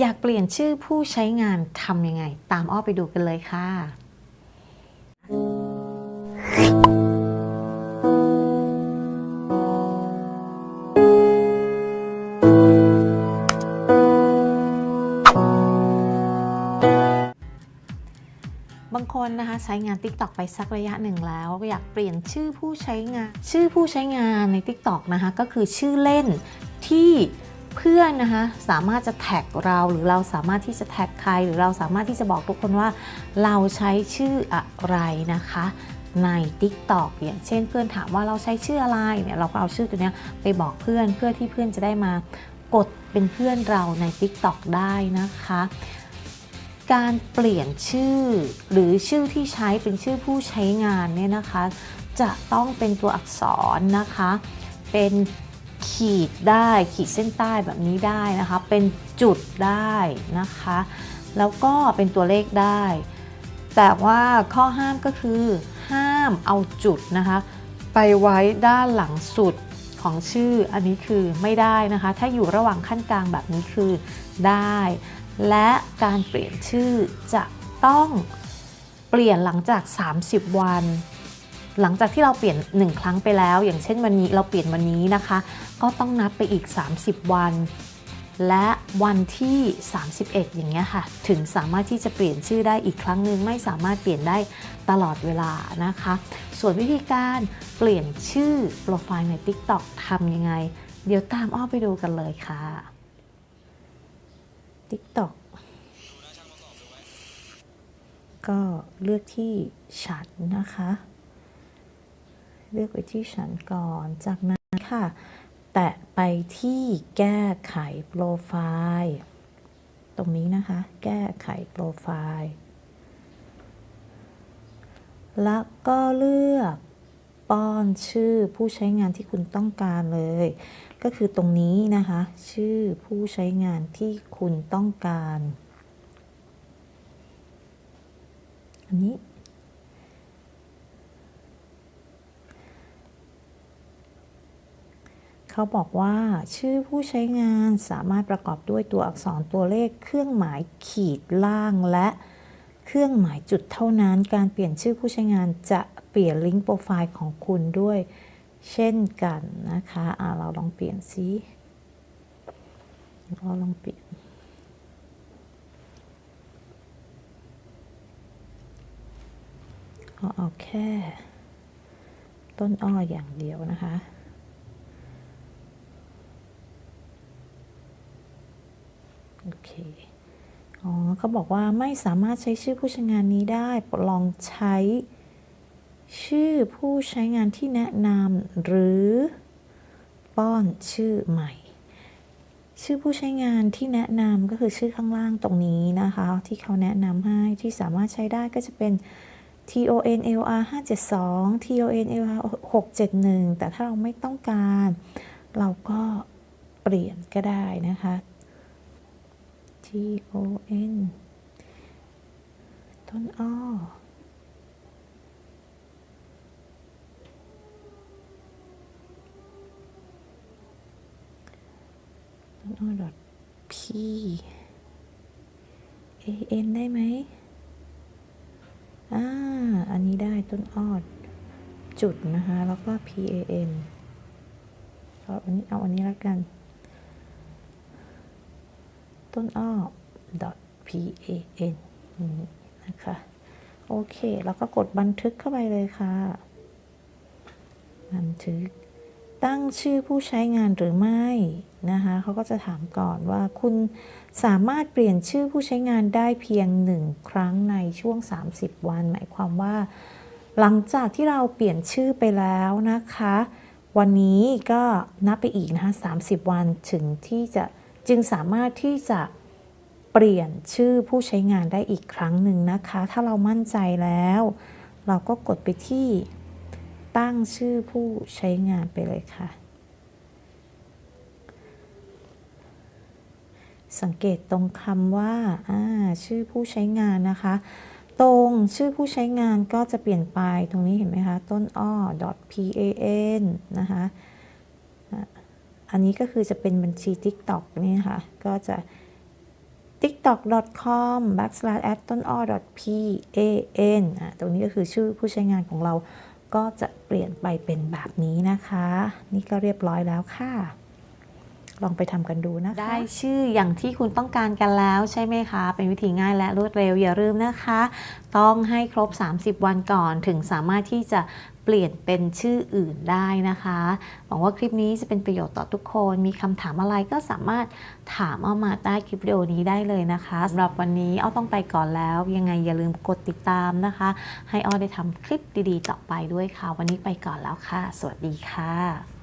อยากเปลี่ยนชื่อผู้ใช้งานทำยังไง ตามอ้อไปดูกันเลยค่ะ บางคนนะคะใช้งาน TikTok ไปสักระยะหนึ่งแล้วก็อยากเปลี่ยนชื่อผู้ใช้งาน ชื่อผู้ใช้งานใน TikTok นะคะก็คือชื่อเล่นที่ เพื่อนนะคะสามารถจะแท็กเราหรือเราสามารถที่จะแท็กใคร หรือเราสามารถที่จะบอกทุกคนว่าเราใช้ชื่ออะไรนะคะใน TikTok อย่างเช่นเพื่อนถามว่าเราใช้ชื่ออะไรเนี่ยเราก็เอาชื่อตัวเนี้ยไปบอกเพื่อนเพื่อที่เพื่อนจะได้มากดเป็นเพื่อนเราใน TikTok ได้นะคะ การเปลี่ยนชื่อหรือชื่อที่ใช้เป็นชื่อผู้ใช้งานเนี่ยนะคะ จะต้องเป็นตัวอักษรนะคะ เป็น ขีดได้ขีดเส้นใต้แบบนี้ได้นะคะ เป็นจุดได้นะคะ แล้วก็เป็นตัวเลขได้ แต่ว่าข้อห้ามก็คือ ห้ามเอาจุดนะคะ ไปไว้ด้านหลังสุดของชื่ออันนี้คือไม่ได้นะคะ ถ้าอยู่ระหว่างขั้นกลางแบบนี้คือได้ และการเปลี่ยนชื่อจะต้องเปลี่ยนหลังจาก 30 วัน หลังจากที่เราเปลี่ยน 1 ครั้งไปแล้ว อย่างเช่นวันนี้เราเปลี่ยนวันนี้นะคะ ก็ต้องนับไปอีก 30 วัน และวันที่ 31 อย่างเงี้ยค่ะ ถึงสามารถที่จะเปลี่ยนชื่อได้อีกครั้งหนึ่งไม่สามารถเปลี่ยนได้ตลอดเวลานะคะ ส่วนวิธีการเปลี่ยนชื่อโปรไฟล์ใน TikTok ทำยังไง เดี๋ยวตามอ้อไปดูกันเลยค่ะ TikTok ก็เลือกที่ฉันนะคะ เลือกไปที่ฉันก่อน จากนั้นค่ะ แตะไปที่แก้ไขโปรไฟล์ ตรงนี้นะคะ แก้ไขโปรไฟล์ แล้วก็เลือกป้อนชื่อผู้ใช้งานที่คุณต้องการเลย ก็คือตรงนี้นะคะ ชื่อผู้ใช้งานที่คุณต้องการ อันนี้ เขาบอกว่า ชื่อผู้ใช้งานสามารถประกอบด้วยตัวอักษรตัวเลข เครื่องหมายขีดล่างและเครื่องหมายจุดเท่านั้น การเปลี่ยนชื่อผู้ใช้งานจะเปลี่ยนลิงก์โปรไฟล์ของคุณด้วย เช่นกันนะคะอ่าเราลองเปลี่ยนซิเราลองเปลี่ยนเอาเอาแค่ ต้นอ้ออย่างเดียวนะคะ โอ เคอ๋อเขาบอกว่าไม่สามารถใช้ชื่อผู้ใช้งานนี้ได้ลองใช้ชื่อผู้ใช้งานที่แนะนำหรือป้อนชื่อใหม่ ชื่อผู้ใช้งานที่แนะนำก็คือชื่อข้างล่างตรงนี้นะคะ ที่เขาแนะนำให้ที่สามารถใช้ได้ก็จะเป็น TONLR 572 TONLR 671 แต่ถ้าเราไม่ต้องการ เราก็เปลี่ยนก็ได้นะคะ TON ต้นอ้อ ต้นอ้อ dot p a n ได้ไหมอ่า อันนี้ได้ต้นอ้อจุดนะคะ แล้วก็ p a n เอาอันนี้เอาอันนี้แล้วกัน ต้นอ้อ p a n นี่นะคะ โอเค แล้วก็กดบันทึกเข้าไปเลยค่ะ บันทึก ตั้งชื่อผู้ใช้งานหรือไม่ นะคะเขาก็จะถามก่อนว่าคุณสามารถเปลี่ยนชื่อผู้ใช้งานได้เพียงหนึ่งครั้งในช่วง 30 วัน หมายความว่า หลังจากที่เราเปลี่ยนชื่อไปแล้วนะคะวันนี้ก็นับไปอีกนะคะ30 วันถึงที่จะจึงสามารถที่จะ เปลี่ยนชื่อผู้ใช้งานได้อีกครั้งหนึ่งนะคะ ถ้าเรามั่นใจแล้ว เราก็กดไปที่ตั้งชื่อผู้ใช้งานไปเลยค่ะ สังเกตตรงคำว่าชื่อผู้ใช้งานนะคะ ตรงชื่อผู้ใช้งานก็จะเปลี่ยนไปตรงนี้เห็นไหมคะ ต้นอ้อ .pan นะคะอันนี้ก็คือจะเป็นบัญชี TikTok นี่ค่ะ ก็จะ tiktok.com backslash at ต้นอ pan อะตรงนี้ก็คือชื่อผู้ใช้งานของเราก็จะเปลี่ยนไปเป็นแบบนี้นะคะ นี่ก็เรียบร้อยแล้วค่ะ ลองไปทำกันดูนะคะ ได้ชื่ออย่างที่คุณต้องการกันแล้วใช่ไหมคะ เป็นวิธีง่ายและรวดเร็วอย่าลืมนะคะ ต้องให้ครบ 30 วันก่อนถึงสามารถที่จะเปลี่ยนเป็นชื่ออื่นได้นะคะ หวังว่าคลิปนี้จะเป็นประโยชน์ต่อทุกคน มีคำถามอะไรก็สามารถถามเอามาใต้คลิปวิดีโอนี้ได้เลยนะคะสำหรับวันนี้อ้อต้องไปก่อนแล้ว ยังไงอย่าลืมกดติดตามนะคะ ให้อ้อได้ทำคลิปดีๆ ต่อไปด้วยค่ะ วันนี้ไปก่อนแล้วค่ะ สวัสดีค่ะ